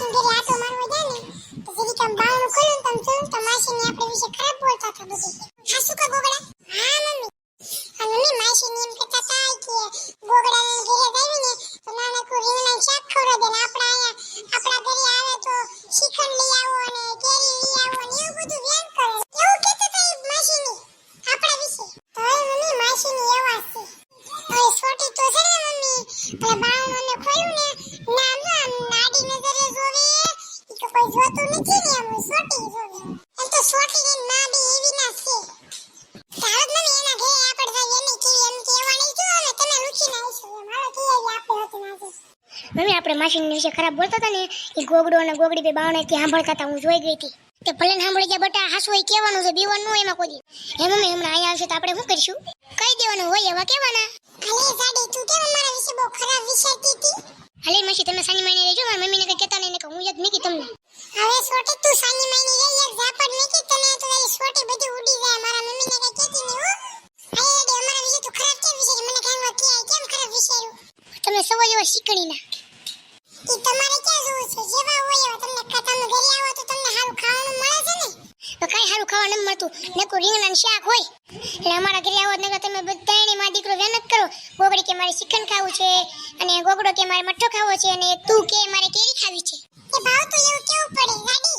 માસી ઘરે આટો મારવા જાય ને તો જેવી આમ બારણું ખોલ્યું તમ જોયું તો માસીને આપણે વિશે ખરાબ બોલતા હતા બધી. શું કા ગોગડા? હા, મમ્મી. હા, મમ્મી માસીને એમ કહેતા હતા કે ગોગડાને ઘરે આવીને તો નાનકડું રીંગણાનું શાક ખવડાવી ને આપણા અહીંયા, આપણા ઘરે આવે તો શિખંડ લઈ આવો અને કેરી લઈ આવો ને એવું બધું વ્યાન કરે. એવું કહેતા હતા માસીની આપણા વિશે. તો હવે મમ્મી માસીની એવા છે. હવે છોટી તો છે ને મમ્મી, પેલા કોઈ જોતું નથી ને એમ છોટી જોવે. એમ તો છોટી ની માં બી એવી ના છે. તારત મમ્મી એના ઘરે આપણે જઈએ એને કેવી એમ કેવા જો અમે તમે લૂછી ના એમ. હાલો કીએ આપણે હતું ના મમ્મી આપણે માસીની વિશે ખરાબ બોલતા હતા ને એ ગોગડો અને ગોગડી બે બાવણે કે સાંભળતા હતા હું જોઈ ગઈ હતી. તે ભલે ને સાંભળી ગયા બટા હાસુ એ કહેવાનું છે બીવાનું એમાં કોઈ. હે મમ્મી હમણાં અહીંયા આવશે તો આપણે શું કરીશું? કહી દેવાનું હોય એવા કહેવાના? અલે સાડી તું કેમ મારા વિશે હવે છોટી તું સાની માની રહી એક ઝાપડ મેકી તને તો તારી છોટી બધી ઉડી જાય. મારા મમ્મીને કઈ કહેતી નહીં હો. આઈ એડે અમારા વિશે તું ખરાબ કેમ વિચારી? મને કાંઈ વાત કે કેમ ખરાબ વિચાર્યું? તમે સવા જેવા શીખણી ના ઈ તમારે ક્યાં જોવું છે? જેવા હોય એવા તમને તમે ઘરે આવો તો તમને સારું ખાવાનું મળે છે ને? તો સારું ખાવા નથી મળતું. રીંગણાનું શાક હોય. એટલે અમારા ઘરે આવો નકર તમે બધાયણે માં દીકરો વેન કરો. ગોગડી કે મારે ચિકન ખાવું છે અને ગોગડો કે મારે મઠ્ઠો ખાવો છે અને તું કે મારે કેરી ખાવી છે. એ ભાવ તો એવું કેવું પડે? ગાડી?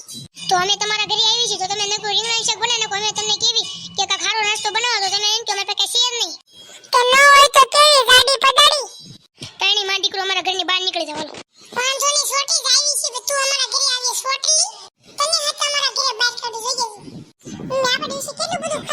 તો અમે તમારા ઘરે આવી છે તો તમે નકુ રીંગણાનું શાક બનાવો નકુ અમે તમને કેવી કે કા ખારો નાસ્તો બનાવો તો તમે એમ કે અમે પાસે શેર નહીં. તો ન હોય તો કેવી ગાડી પડાડી તાણી માં દીકરો અમારા ઘરની બહાર નીકળી જાવ હાલો. પાંચસો ની છોટી આવી છે તો અમારા ઘરે આવી છોટી તને હતા અમારા ઘરે બાઈક કાઢી જોઈએ મેં આપણે વિશે કેટલું બધું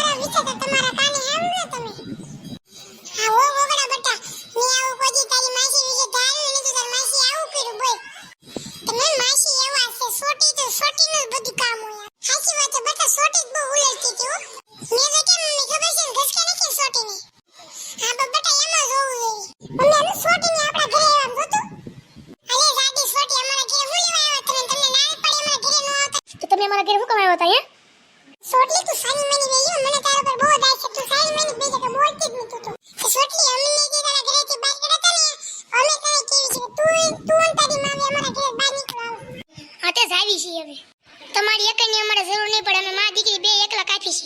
તમે અમારા ઘરે શું કમાયા હતા અહીંયા સોટલી તું સાની મની રહી મને તારા પર બહુ દાય છે. તું સાની મની બે જગ્યા બોલતી જ નતું તો સોટલી અમને જે તારા ઘરેથી બહાર કાઢ્યા ને. અમે તને કેવી છે તું તું અને તારી મામી અમારા ઘરે બહાર નીકળો હા તે જ આવી હવે. તમારી એકની અમારે જરૂર નહીં પડે. અમે માં દીકરી બે એકલા કાફી છે